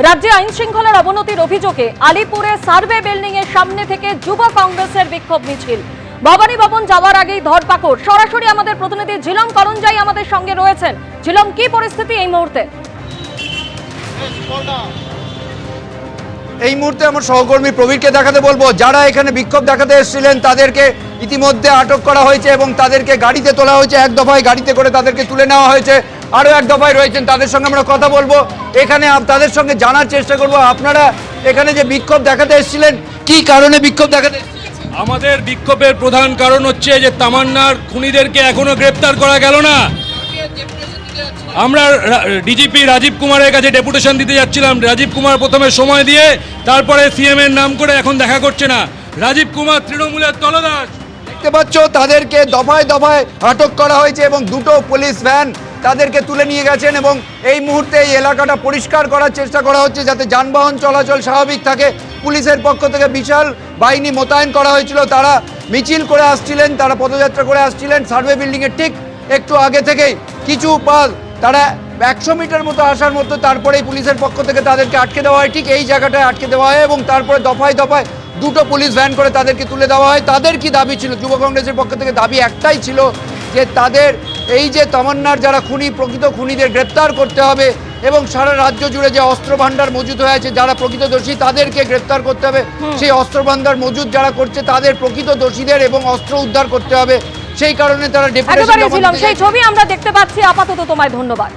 রাজ্যে আইন শৃঙ্খলার অবনতির অভিযোগে আলিপুরে সার্ভে বিল্ডিং এর সামনে থেকে যুব কংগ্রেসের বিক্ষোভ মিছিল। ভবানী ভবন যাওয়ার আগেই ধরপাকড়। সরাসরি আমাদের প্রতিনিধি ঝিলম করঞ্জাই আমাদের সঙ্গে রয়েছেন। ঝিলম, কি পরিস্থিতি এই মুহূর্তে? এই মুহূর্তে আমার সহকর্মী প্রবীরকে দেখাতে বলব, যারা এখানে বিক্ষোভ দেখাতে এসেছিলেন, তাদেরকে ইতিমধ্যে আটক করা হয়েছে এবং তাদেরকে গাড়িতে তোলা হয়েছে। এক দফায় গাড়িতে করে তাদেরকে তুলে নেওয়া হয়েছে। আরও এক দফায় রয়েছেন তাদের সঙ্গে আমরা কথা বলব। এখানে তাদের সঙ্গে জানার চেষ্টা করব। আপনারা এখানে যে বিক্ষোভ দেখাতে এসেছিলেন কি কারণে বিক্ষোভ দেখাতে আমাদের বিক্ষোভের প্রধান কারণ হচ্ছে যে তামান্নার খুনিদেরকে এখনও গ্রেপ্তার করা গেল না। আমরা ডিজিপি রাজীব কুমারের কাছে ডেপুটেশন দিতে যাচ্ছিলাম। রাজীব কুমার প্রথমে সময় দিয়ে তারপরে সিএম এর নাম করে এখন দেখা করছে না। রাজীব কুমার তৃণমূলের তলদাস। দেখতে পাচ্ছ তাদেরকে দফায় দফায় আটক করা হয়েছে এবং দুটো পুলিশ ভ্যান তাদেরকে তুলে নিয়ে গেছেন এবং এই মুহূর্তে এই এলাকাটা পরিষ্কার করার চেষ্টা করা হচ্ছে যাতে যানবাহন চলাচল স্বাভাবিক থাকে। পুলিশের পক্ষ থেকে বিশাল বাহিনী মোতায়েন করা হয়েছিল। তারা মিছিল করে আসছিলেন, তারা পদযাত্রা করে আসছিলেন। সার্ভে বিল্ডিংয়ের ঠিক একটু আগে থেকেই কিছু পাল, তারা একশো মিটার মতো আসার মতো তারপরেই পুলিশের পক্ষ থেকে তাদেরকে আটকে দেওয়া হয়। ঠিক এই জায়গাটায় আটকে দেওয়া হয় এবং তারপরে দফায় দফায় দুটো পুলিশ ভ্যান করে তাদেরকে তুলে দেওয়া হয়। তাদের কি দাবি ছিল? যুব কংগ্রেসের পক্ষ থেকে দাবি একটাই ছিল যে তাদের এই যে তামান্নার যারা খুনি প্রকৃত খুনিদের গ্রেপ্তার করতে হবে এবং সারা রাজ্য জুড়ে যে অস্ত্র ভান্ডার মজুদ হয়ে আছে যারা প্রকৃত দোষী তাদেরকে গ্রেপ্তার করতে হবে। সেই অস্ত্র ভান্ডার মজুদ যারা করছে তাদের প্রকৃত দোষীদের এবং অস্ত্র উদ্ধার করতে হবে। সেই কারণে তারা ডেপুটেশন সেই ছবি আমরা দেখতে পাচ্ছি। আপাতত তোমায় ধন্যবাদ।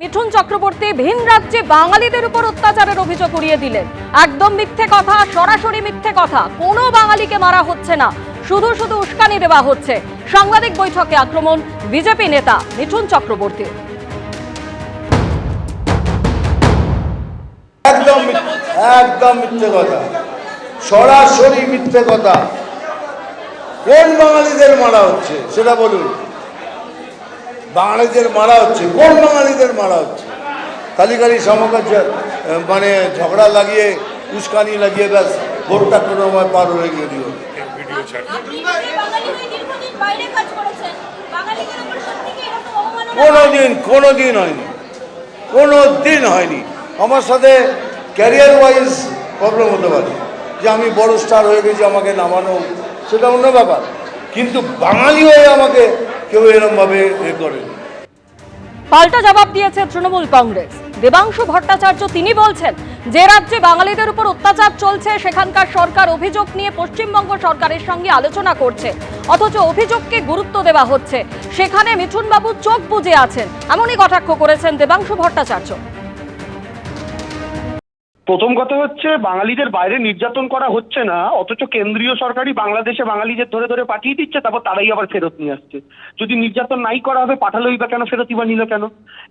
মিঠুন চক্রবর্তী ভিন রাজ্যে বাঙালিদের উপর অত্যাচারের অভিযোগ উড়িয়ে দিলেন। একদম মিথ্যে কথা সরাসরি মিথ্যে কথা। কোনো বাঙালিকে মারা হচ্ছে না। শুধু শুধু উস্কানি দেওয়া হচ্ছে। সাংবাদিক বৈঠকে আক্রমণ, বিজেপি নেতা মিঠুন চক্রবর্তী। একদম একদম মিথ্যে কথা। সরাসরি মিথ্যে কথা। কোন বাঙালিদের মারা হচ্ছে, সেটা বলুন। বাঙালিদের মারা হচ্ছে, কোন বাঙালিদের মারা হচ্ছে? খালি খালি মানে ঝগড়া লাগিয়ে, উস্কানি লাগিয়ে ব্যাস, ভোটটা কোনো পার হয়ে গিয়ে করেছেন? বাঙালিদের উপর সত্যি কি এরকম অবমাননা কোনো দিন কোনো দিন হয়নি। কোনো দিন হয়নি। আমার সাথে ক্যারিয়ার ওয়াইজ প্রবলেম হতে পারে। যে আমি বড় স্টার হয়ে গেছি আমাকে নামানো সেটা অন্য ব্যাপার। কিন্তু বাঙালি হয়ে আমাকে কেউ এরমভাবে এ করে পাল্টা জবাব দিয়েছে তৃণমূল কংগ্রেস। দেবাংশু ভট্টাচার্য তিনি বলছেন, যে রাজ্যে বাঙালিদের উপর অত্যাচার চলছে, সেখানকার সরকার অভিযোগ নিয়ে পশ্চিমবঙ্গ সরকারের সঙ্গে আলোচনা করছে। অথচ অভিযোগকে গুরুত্ব দেওয়া হচ্ছে। সেখানে মিঠুনবাবু চোখ বুঝে আছেন। এমনই কটাক্ষ করেছেন দেবাংশু ভট্টাচার্য। প্রথম কথা হচ্ছে বাঙালিদের বাইরে নির্যাতন করা হচ্ছে না, অথচ কেন্দ্রীয় সরকারই বাংলাদেশে বাঙালিদের ধরে ধরে পাঠিয়ে দিচ্ছে, তারপর তারাই আবার ফেরত নিয়ে আসছে। যদি নির্যাতন নাই করা হবে, পাঠালোই বা কেন ফেরতই বা নিল কেন?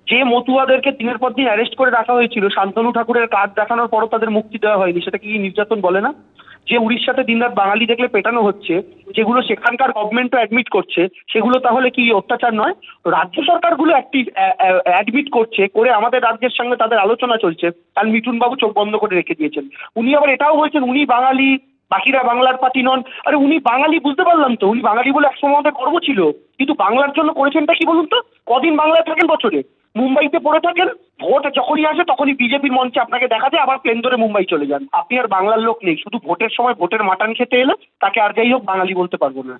যে মতুয়াদেরকে দিনের পর দিন অ্যারেস্ট করে রাখা হয়েছিল, শান্তনু ঠাকুরের কাজ দেখানোর পরও তাদের মুক্তি দেওয়া হয়নি সেটা কি নির্যাতন বলে না? যে উড়িষ্যাতে দিনরাত বাঙালি দেখলে পেটানো হচ্ছে, যেগুলো সেখানকার গভর্নমেন্টও অ্যাডমিট করছে, সেগুলো তাহলে কি অত্যাচার নয়? রাজ্য সরকারগুলো অ্যাক্টিভ অ্যাডমিট করছে, করে আমাদের রাজ্যের সঙ্গে তাদের আলোচনা চলছে। কাল মিঠুনবাবু চোখ বন্ধ করে রেখে দিয়েছেন। উনি আবার এটাও বলছেন উনি বাঙালি, বাকিরা বাংলার পার্টি নন। আরে উনি বাঙালি বুঝতে পারলাম তো, উনি বাঙালি বলে একসময় আমাদের গর্ব ছিল। কিন্তু বাংলার জন্য করেছেনটা কি বলুন তো? কদিন বাংলায় থাকেন বছরে? মুম্বাইতে পড়ে থাকেন, ভোট যখনই আসে তখনই বিজেপির মঞ্চে আপনাকে দেখা যায়, আবার প্লেন ধরে মুম্বাই চলে যান। আপনি আর বাংলার লোক নেই, শুধু ভোটের সময় ভোটের মাটান খেতে এলে তাকে আর যাই হোক বাঙালি বলতে পারব না।